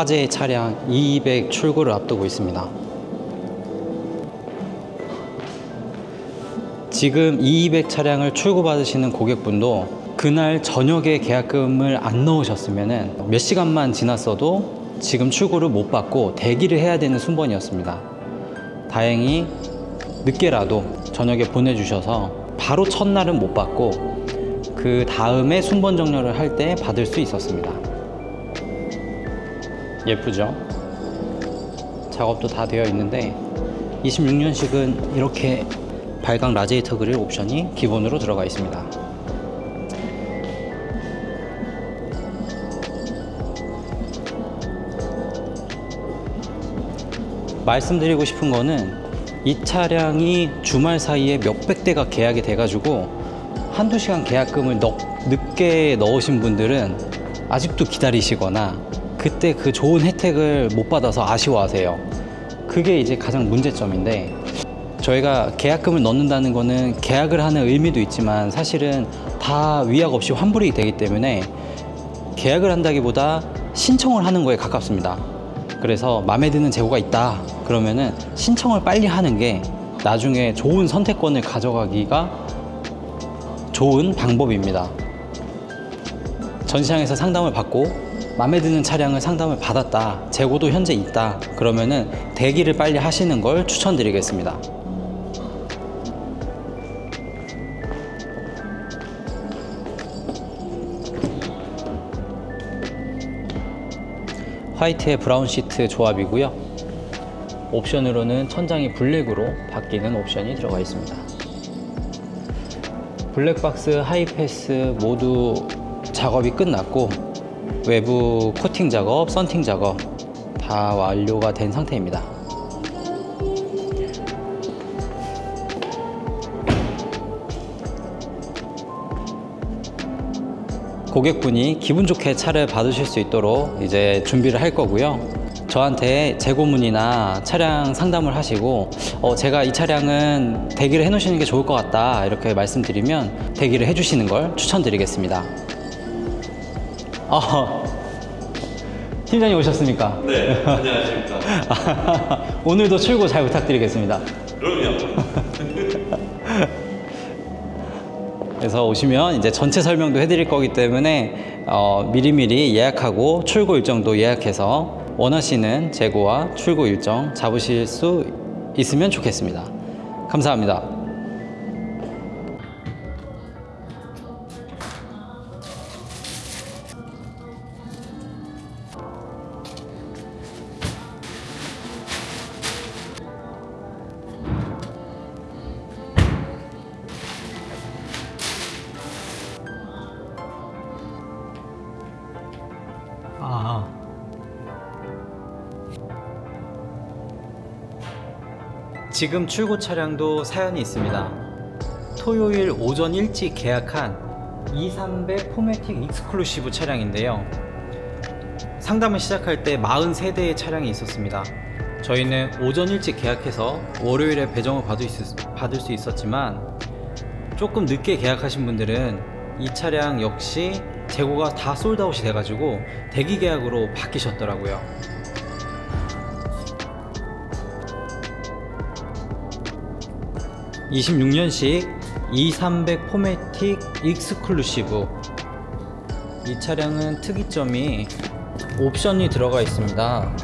화재의 차량 200 출고를 앞두고 있습니다. 지금 200 차량을 출고받으시는 고객분도 그날 저녁에 계약금을 안 넣으셨으면 몇 시간만 지났어도 지금 출고를 못 받고 대기를 해야 되는 순번이었습니다. 다행히 늦게라도 저녁에 보내주셔서 바로 첫날은 못 받고 그 다음에 순번 정렬을 할 때 받을 수 있었습니다. 예쁘죠? 작업도 다 되어 있는데 26년식은 이렇게 발광 라제이터 그릴 옵션이 기본으로 들어가 있습니다. 말씀드리고 싶은 거는 이 차량이 주말 사이에 몇백 대가 계약이 돼가지고 한두 시간 계약금을 넣- 늦게 넣으신 분들은 아직도 기다리시거나 그때 그 좋은 혜택을 못 받아서 아쉬워하세요. 그게 이제 가장 문제점인데 저희가 계약금을 넣는다는 거는 계약을 하는 의미도 있지만 사실은 다 위약 없이 환불이 되기 때문에 계약을 한다기보다 신청을 하는 거에 가깝습니다. 그래서 마음에 드는 재고가 있다. 그러면은 신청을 빨리 하는 게 나중에 좋은 선택권을 가져가기가 좋은 방법입니다. 전시장에서 상담을 받고 마음에 드는 차량을 상담을 받았다. 재고도 현재 있다. 그러면은 대기를 빨리 하시는 걸 추천드리겠습니다. 화이트에 브라운 시트 조합이고요. 옵션으로는 천장이 블랙으로 바뀌는 옵션이 들어가 있습니다. 블랙박스, 하이패스 모두 작업이 끝났고 외부 코팅 작업, 썬팅 작업 다 완료가 된 상태입니다. 고객분이 기분 좋게 차를 받으실 수 있도록 이제 준비를 할 거고요. 저한테 재고문이나 차량 상담을 하시고 어, 제가 이 차량은 대기를 해 놓으시는 게 좋을 것 같다 이렇게 말씀드리면 대기를 해 주시는 걸 추천드리겠습니다. 어, 팀장님 오셨습니까? 네, 안녕하십니까. 오늘도 출고 잘 부탁드리겠습니다. 그럼요. 그래서 오시면 이제 전체 설명도 해드릴 거기 때문에 어, 미리미리 예약하고 출고 일정도 예약해서 원하시는 재고와 출고 일정 잡으실 수 있으면 좋겠습니다. 감사합니다. 지금 출고 차량도 사연이 있습니다. 토요일 오전 일찍 계약한 230 포매틱 익스클루시브 차량인데요. 상담을 시작할 때 43대의 차량이 있었습니다. 저희는 오전 일찍 계약해서 월요일에 배정을 받을 수, 받을 수 있었지만 조금 늦게 계약하신 분들은 이 차량 역시 재고가 다 솔드아웃이 돼가지고 대기 계약으로 바뀌셨더라고요. (26년식) 2300 포매틱 익스클루시브 이 차량은 특이점이 옵션이 들어가 있습니다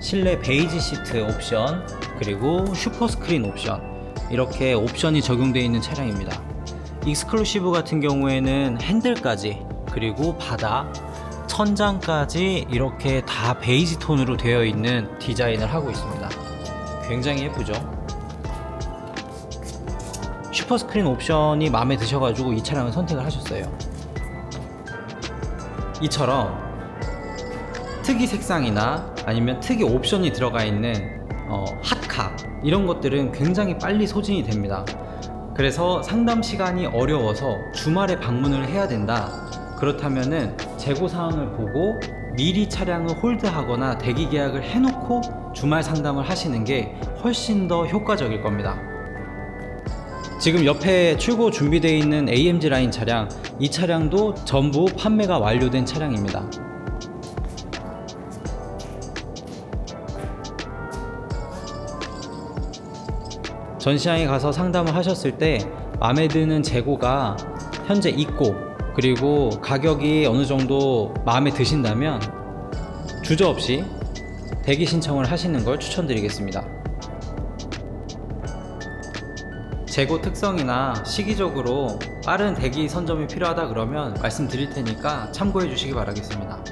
실내 베이지 시트 옵션 그리고 슈퍼 스크린 옵션 이렇게 옵션이 적용되어 있는 차량입니다. 익스클루시브 같은 경우에는 핸들까지 그리고 바닥 천장까지 이렇게 다 베이지 톤으로 되어 있는 디자인을 하고 있습니다. 굉장히 예쁘죠? 슈퍼 스크린 옵션이 마음에 드셔가지고 이 차량을 선택을 하셨어요. 이처럼 특이 색상이나 아니면 특이 옵션이 들어가 있는 어, 핫카 이런 것들은 굉장히 빨리 소진이 됩니다. 그래서 상담 시간이 어려워서 주말에 방문을 해야 된다. 그렇다면은 재고 사항을 보고 미리 차량을 홀드하거나 대기 계약을 해놓고 주말 상담을 하시는 게 훨씬 더 효과적일 겁니다. 지금 옆에 출고 준비되어 있는 AMG 라인 차량, 이 차량도 전부 판매가 완료된 차량입니다. 전시장에 가서 상담을 하셨을 때 마음에 드는 재고가 현재 있고 그리고 가격이 어느 정도 마음에 드신다면 주저없이 대기 신청을 하시는 걸 추천드리겠습니다. 재고 특성이나 시기적으로 빠른 대기 선점이 필요하다 그러면 말씀드릴 테니까 참고해 주시기 바라겠습니다.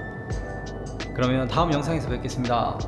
그러면 다음 영상에서 뵙겠습니다.